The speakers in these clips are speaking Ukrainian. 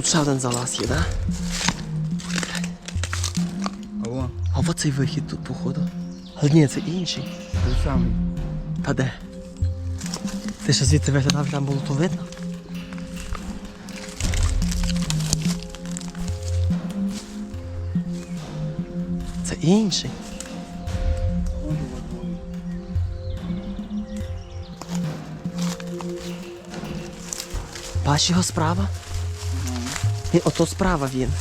тут ще один залаз є, да? Алло, А от цей вихід тут, походу. Але ні, це інший. той самий. Та де? Ти що звідти виглядав, там було то видно? Це інший. Бач його справа? Він ото справа він.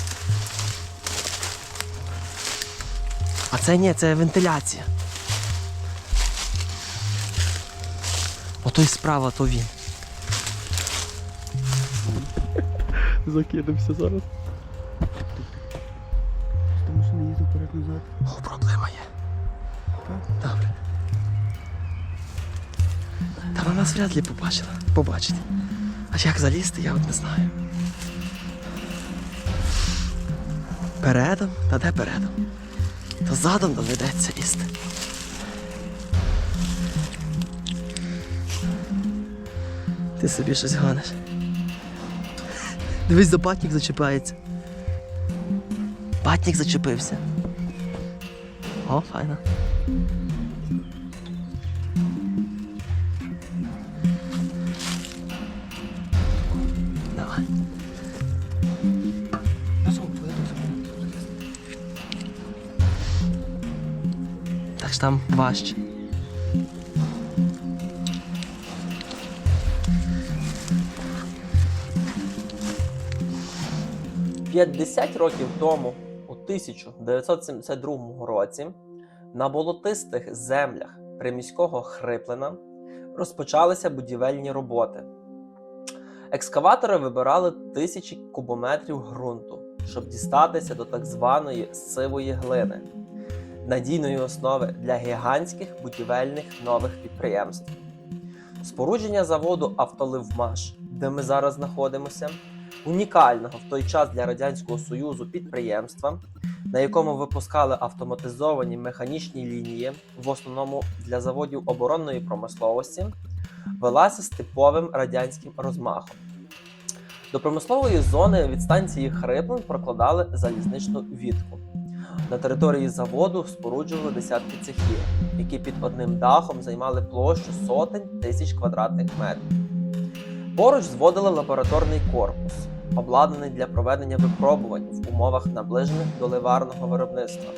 А це ні, це вентиляція. Ото й справа, то він. Закинемося зараз. Тому що не їздив вперед назад. О, проблема є. Добре. Та вона нас вряд ли побачила. Побачить. А як залізти, я от не знаю. Передом? Та де передом? Та задом доведеться їсти. Ти собі щось гониш. Дивись, за батник зачіпається. Батник зачепився. О, файно. Так ж там важче. П'ятдесят років тому, у 1972 році, на болотистих землях приміського Хриплина розпочалися будівельні роботи. Екскаватори вибирали тисячі кубометрів ґрунту, щоб дістатися до так званої сивої глини, надійної основи для гігантських будівельних нових підприємств. Спорудження заводу Автоливмаш, де ми зараз знаходимося, унікального в той час для Радянського Союзу підприємства, на якому випускали автоматизовані механічні лінії, в основному для заводів оборонної промисловості, велася з типовим радянським розмахом. До промислової зони від станції Хриплин прокладали залізничну вітку. На території заводу споруджували десятки цехів, які під одним дахом займали площу сотень тисяч квадратних метрів. Поруч зводили лабораторний корпус, обладнаний для проведення випробувань в умовах наближених до ливарного виробництва,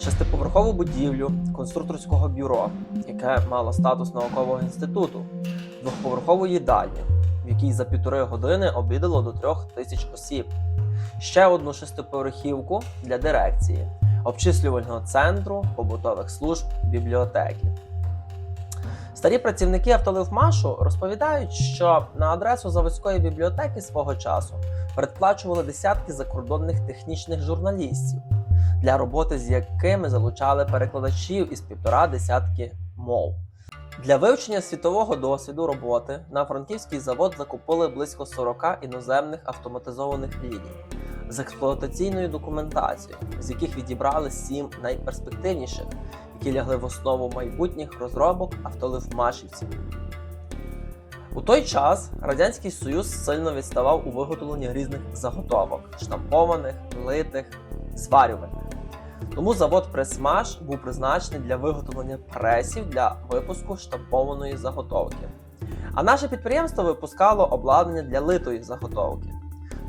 шестиповерхову будівлю конструкторського бюро, яке мало статус наукового інституту, двохповерхову їдальню, в якій за півтори години обідало до трьох тисяч осіб, ще одну шестиповерхівку для дирекції, обчислювального центру, побутових служб, бібліотеки. Старі працівники автоливмашу розповідають, що на адресу заводської бібліотеки свого часу передплачували десятки закордонних технічних журналістів, для роботи з якими залучали перекладачів із півтора десятки мов. Для вивчення світового досвіду роботи на франківський завод закупили близько 40 іноземних автоматизованих ліній з експлуатаційною документацією, з яких відібрали сім найперспективніших, які лягли в основу майбутніх розробок автоливмашівців. У той час Радянський Союз сильно відставав у виготовленні різних заготовок штампованих, литих, зварювальних. Тому завод Пресмаш був призначений для виготовлення пресів для випуску штампованої заготовки. А наше підприємство випускало обладнання для литої заготовки.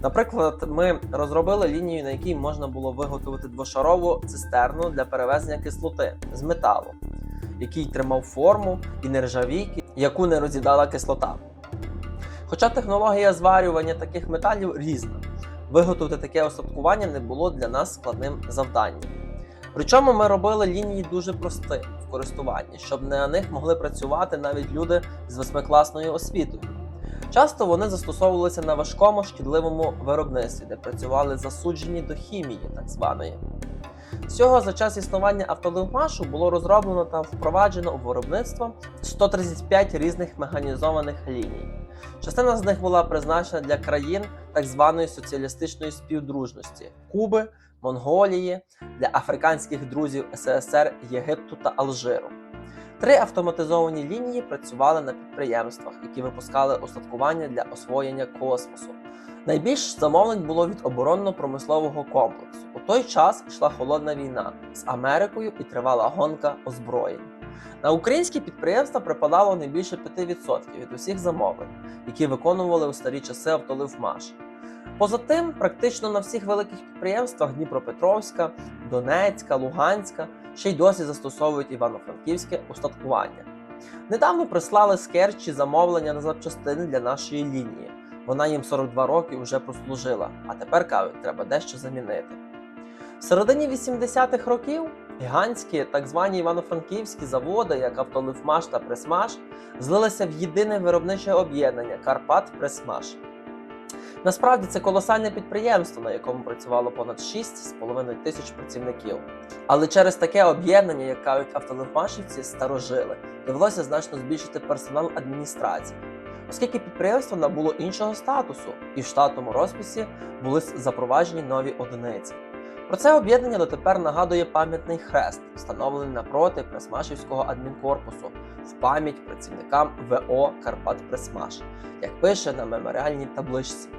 Наприклад, ми розробили лінію, на якій можна було виготовити двошарову цистерну для перевезення кислоти з металу, який тримав форму і нержавійки, яку не роз'їдала кислота. Хоча технологія зварювання таких металів різна, виготовити таке остаткування не було для нас складним завданням. Причому ми робили лінії дуже прості в користуванні, щоб на них могли працювати навіть люди з восьмикласною освітою. Часто вони застосовувалися на важкому шкідливому виробництві, де працювали засуджені до хімії, так званої. Всього за час існування автоливмашу було розроблено та впроваджено у виробництво 135 різних механізованих ліній. Частина з них була призначена для країн так званої соціалістичної співдружності Куби, Монголії, для африканських друзів СССР, Єгипту та Алжиру. Три автоматизовані лінії працювали на підприємствах, які випускали остаткування для освоєння космосу, Найбільш замовлень було від оборонно-промислового комплексу. У той час йшла холодна війна з Америкою і тривала гонка озброєнь. На українські підприємства припадало не більше 5% від усіх замовлень, які виконували у старі часи автоливмаш. Поза тим, практично на всіх великих підприємствах Дніпропетровська, Донецька, Луганська ще й досі застосовують івано-франківське устаткування. Недавно прислали з Керчі замовлення на запчастини для нашої лінії. Вона їм 42 роки вже прослужила, а тепер кажуть, треба дещо замінити. В середині 80-х років гігантські так звані івано-франківські заводи, як Автолифмаш та Пресмаш, злилися в єдине виробниче об'єднання Карпат Пресмаш. Насправді це колосальне підприємство, на якому працювало понад 6,5 тисяч працівників. Але через таке об'єднання, як кажуть автолифмашівці, старожили, довелося значно збільшити персонал адміністрації, оскільки підприємство набуло іншого статусу, і в штатному розписі були запроваджені нові одиниці. Про це об'єднання дотепер нагадує пам'ятний хрест, встановлений напроти Пресмашівського адмінкорпусу в пам'ять працівникам ВО Карпат Пресмаш, як пише на меморіальній табличці.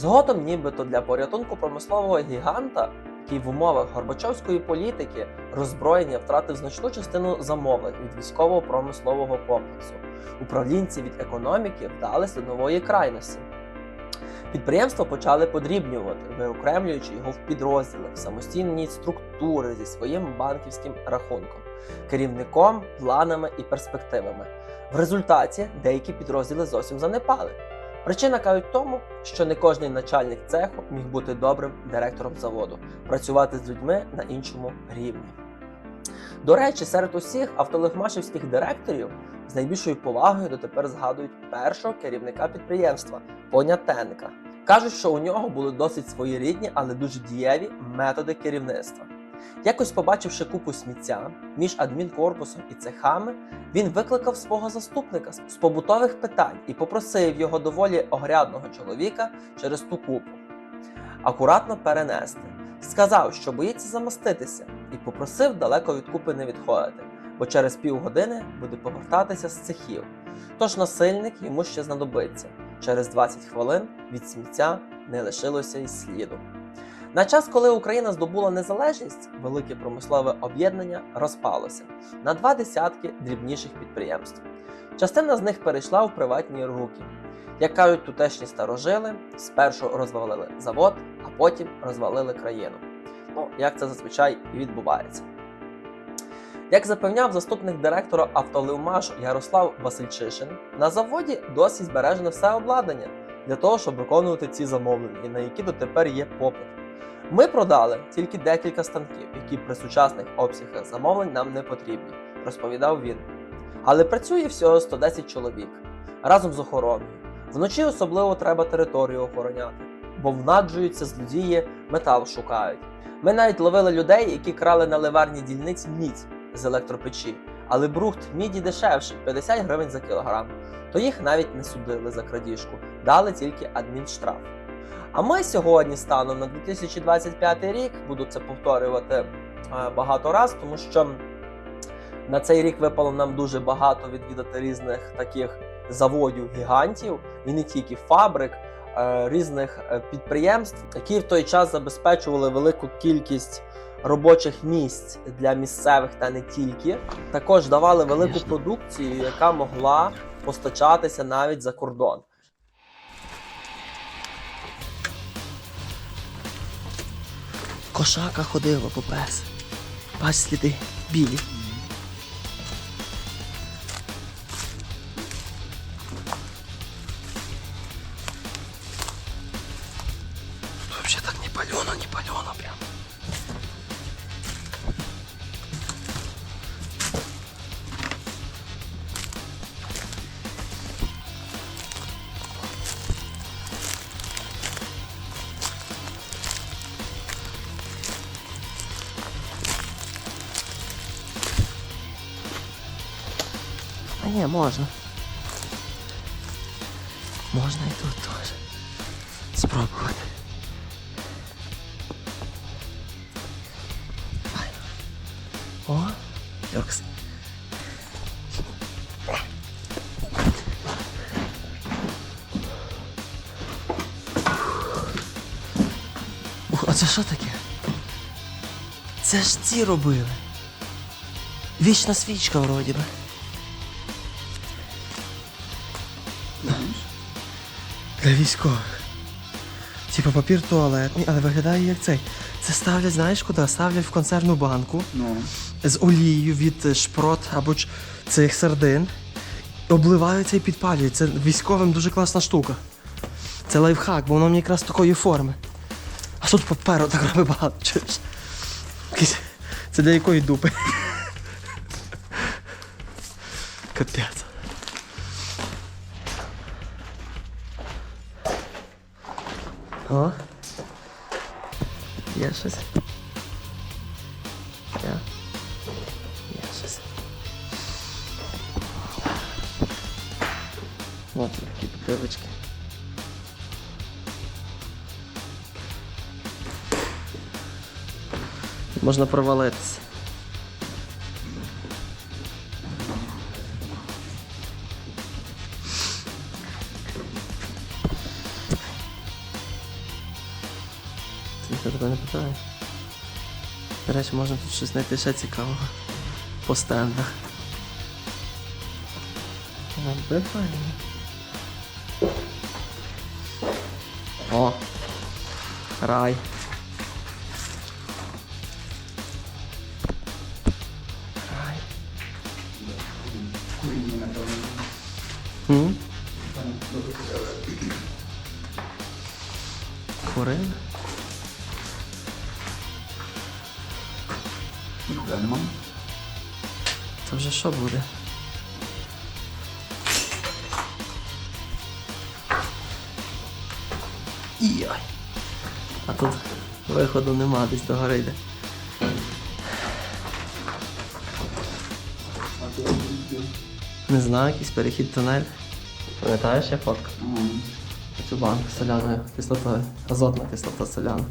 Згодом, нібито для порятунку промислового гіганта, який в умовах Горбачовської політики роззброєння втратив значну частину замовлень від військового промислового комплексу, управлінці від економіки вдалися нової крайності. Підприємства почали подрібнювати, виокремлюючи його в підрозділи, в самостійні структури зі своїм банківським рахунком, керівником, планами і перспективами. В результаті деякі підрозділи зовсім занепали. Причина кажуть в тому, що не кожний начальник цеху міг бути добрим директором заводу, працювати з людьми на іншому рівні. До речі, серед усіх автолихмашівських директорів з найбільшою повагою дотепер згадують першого керівника підприємства Понятенка. Кажуть, що у нього були досить своєрідні, але дуже дієві методи керівництва. Якось побачивши купу сміття між адмінкорпусом і цехами, він викликав свого заступника з побутових питань і попросив його доволі огрядного чоловіка через ту купу акуратно перенести. Сказав, що боїться замаститися, і попросив далеко від купи не відходити, бо через півгодини буде повертатися з цехів. Тож насильник йому ще знадобиться. Через 20 хвилин від сміття не лишилося й сліду. На час, коли Україна здобула незалежність, велике промислове об'єднання розпалося на два десятки дрібніших підприємств. Частина з них перейшла в приватні руки. Як кажуть тутешні старожили, спершу розвалили завод, а потім розвалили країну. Ну, як це зазвичай і відбувається. Як запевняв заступник директора автоливмашу Ярослав Васильчишин, на заводі досі збережено все обладнання для того, щоб виконувати ці замовлення, на які дотепер є попит. Ми продали тільки декілька станків, які при сучасних обсягах замовлень нам не потрібні, розповідав він. Але працює всього 110 чоловік разом з охороною. Вночі особливо треба територію охороняти, бо внаджуються злодії, метал шукають. Ми навіть ловили людей, які крали на ливарні дільниць мідь з електропечі, але брухт міді дешевший 50 гривень за кілограм. То їх навіть не судили за крадіжку, дали тільки адмінштраф. А ми сьогодні, станом на 2025 рік, буду це повторювати е, багато раз, тому що на цей рік випало нам дуже багато відвідати різних таких заводів гігантів і не тільки фабрик, е, різних е, підприємств, які в той час забезпечували велику кількість робочих місць для місцевих та не тільки. Також давали велику продукцію, яка могла постачатися навіть за кордон. Кошака ходила по пес. Бач сліди білі. Можна. Можна і тут теж. Спробувати. О, люкс. А це що таке? Це ж ці робили. Вічна свічка вроді би. Для військових. Типа папір туалетний, але виглядає як цей. Це ставлять, знаєш куди? Ставлять в консервну банку Ну. з олією від шпрот або ч- цих сардин. Обливаються і підпалюють. Це військовим дуже класна штука. Це лайфхак, бо воно мені якраз такої форми. А тут паперу так робить багато. Чуєш? Це для якої дупи? Капець. О. Є щось. Є. Є щось. Ось такі бутилочки. Можна провалитися. Речі, можна тут щось знайти ще цікавого по стендах. О! Рай. Що буде? Йой. А тут виходу нема, десь до гори йде. Не знаю, якийсь перехід тунель. Пам'ятаєш, я фотка? Цю банку з соляною кислотою. Азотна кислота соляна.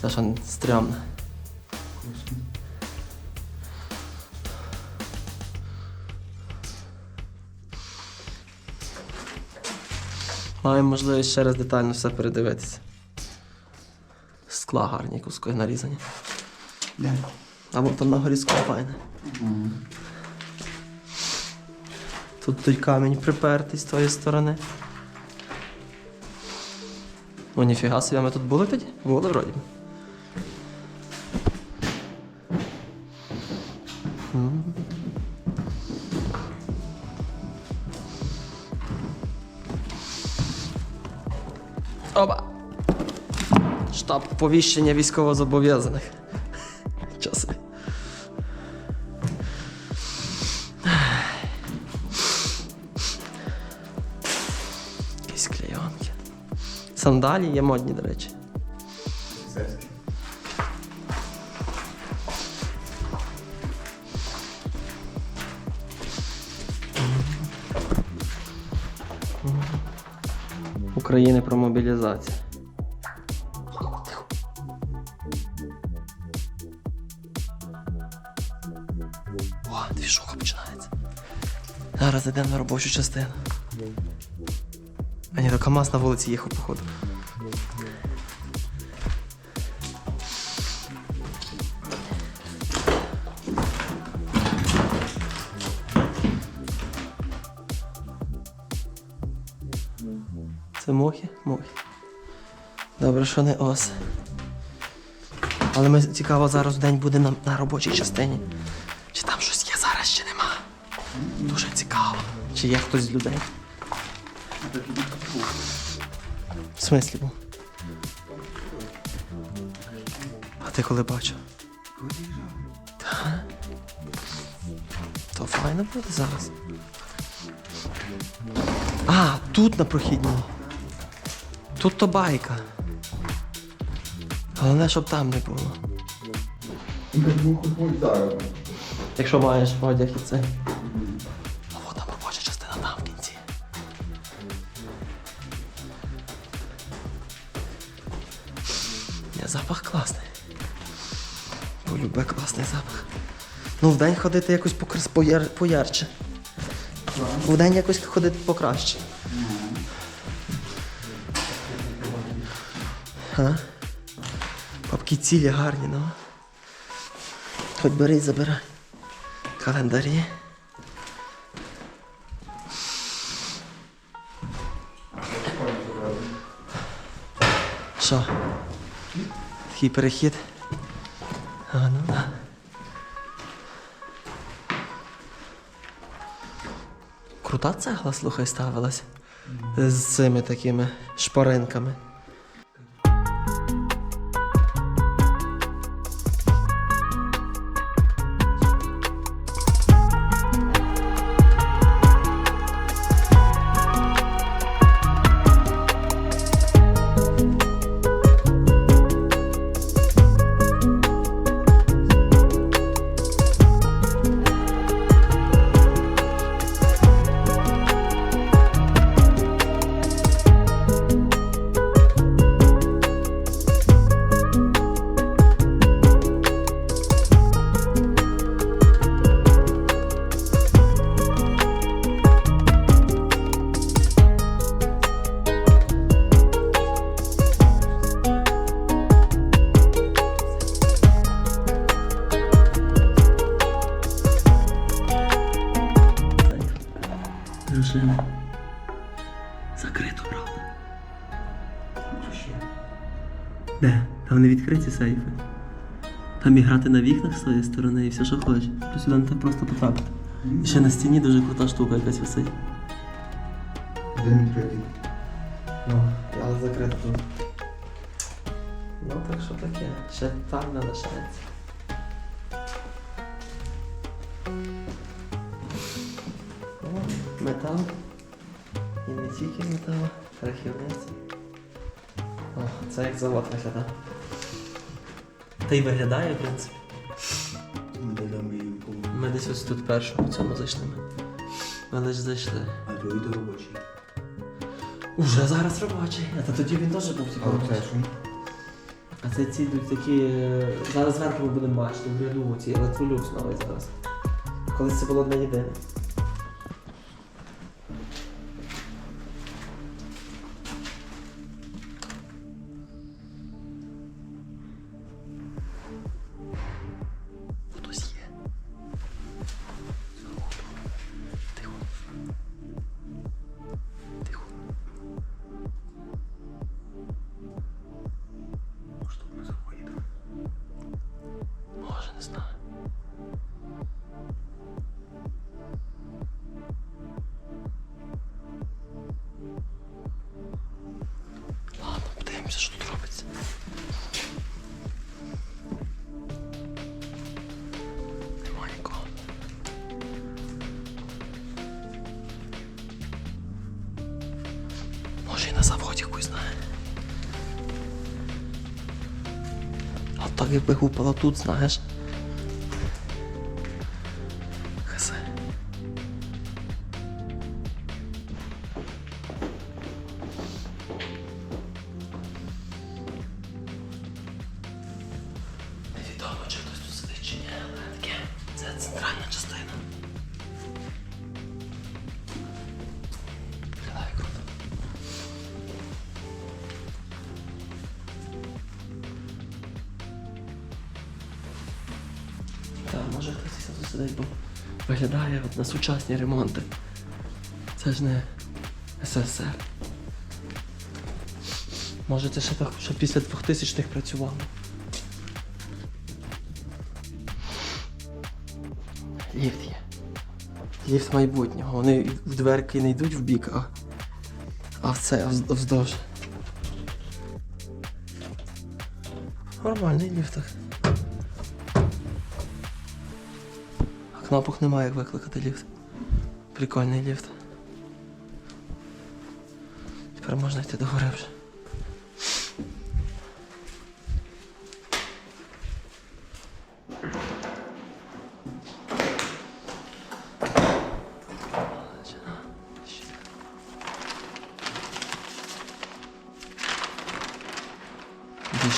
Це ж стрьомно. Маємо можливість ще раз детально все передивитися. Скла гарні куски нарізані. Або там на горі скло файне. Тут той камінь припертий з тої сторони. О, ніфіга собі, ми тут були тоді? Були вроді. Оба! Штаб повіщення військовозобов'язаних. Часи. Якісь клейонки. Сандалі є модні, до речі. України про мобілізацію. О, двіжуха починається. Зараз йдемо на робочу частину. А ні, то КАМАЗ на вулиці їхав, походу. Мухи? Мухи. Добре, що не ос. Але ми цікаво, зараз день буде на, на робочій частині. Чи там щось є зараз, чи нема. Дуже цікаво. Чи є хтось з людей. В смислі був? А ти коли бачив? Та? То файно буде зараз. А, тут на прохідній. Тут то байка. Головне, щоб там не було. Якщо маєш одяг і це. А от там робоча частина там запах класний. Полюбе класний запах. Ну, вдень ходити якось покрас... пояр... поярче. Вдень якось ходити покраще. А? Папки цілі гарні, ну. Хоч бери забирай. Календарі. Що? Такий перехід. А, ну да. Крута цегла, слухай, ставилась. З цими такими шпаринками. Сейфи. Там і грати на вікнах з своєї сторони і все, що хочеш. То сюди не так просто потрапити. І ще на стіні дуже крута штука якась висить. Один відкритий. Ну, але закрито. Ну так що таке? Ще там не лишається. О, метал. І не тільки метал, рахівниця. О, це як завод виглядає. Та й виглядає, в принципі. Ми десь ось тут першому в цьому зайшли. Ми, ми лише зайшли. А другий то робочий. Уже зараз робочий. А то тоді він теж був. А робочий. А це ці йдуть такі. е, Зараз зверху ми будемо бачити, в ряду ці електролюкс новий зараз. Колись це було одне єдине. Якби гупала тут, знаєш. Сидить, бо виглядає от на сучасні ремонти. Це ж не СССР. Може це ще так, після 2000-х працювало. Ліфт є. Ліфт майбутнього. Вони в дверки не йдуть в бік, а, а в це, а вздовж. Нормальний ліфт. Кнопок немає, як викликати ліфт. Прикольний ліфт. Тепер можна йти до гори вже.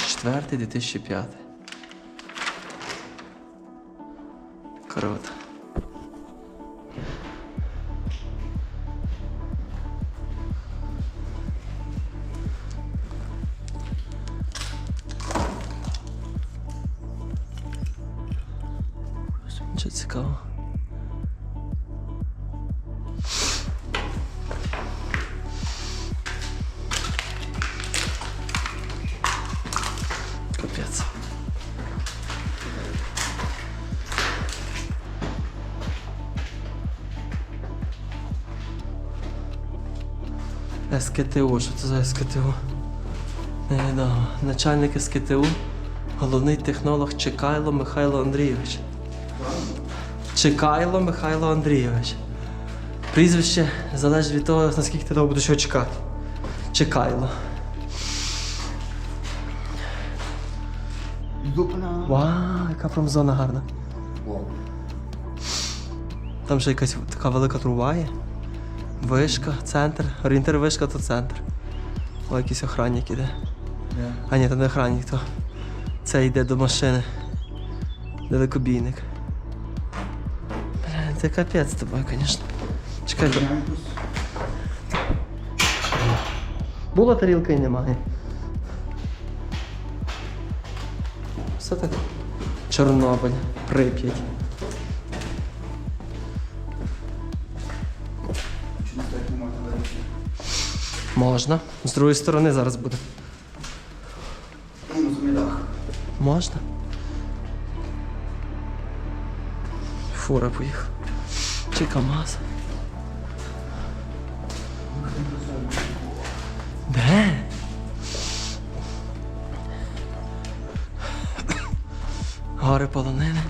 четвертий, 2005. Круто. Цікаво. Капець. СКТУ, що це за СКТУ? Начальник СКТУ, головний технолог Чекайло Михайло Андрійович. Чекайло Михайло Андрійович. Прізвище залежить від того, наскільки ти довго будеш його чекати. Чекайло. Вау, яка промзона гарна. Там ще якась така велика труба є. Вишка, центр. Орієнтир вишка то центр. О, якийсь охранник іде. А ні, то не охранник, то це йде до машини. Далекобійник. Це капець з тобою, звісно. Чекай, була тарілка і немає. Все так. Чорнобиль, Прип'ять. Можна? З другої сторони зараз буде. Можна. Фура поїхав. Чи КАМАЗ. Де? Гори полонини.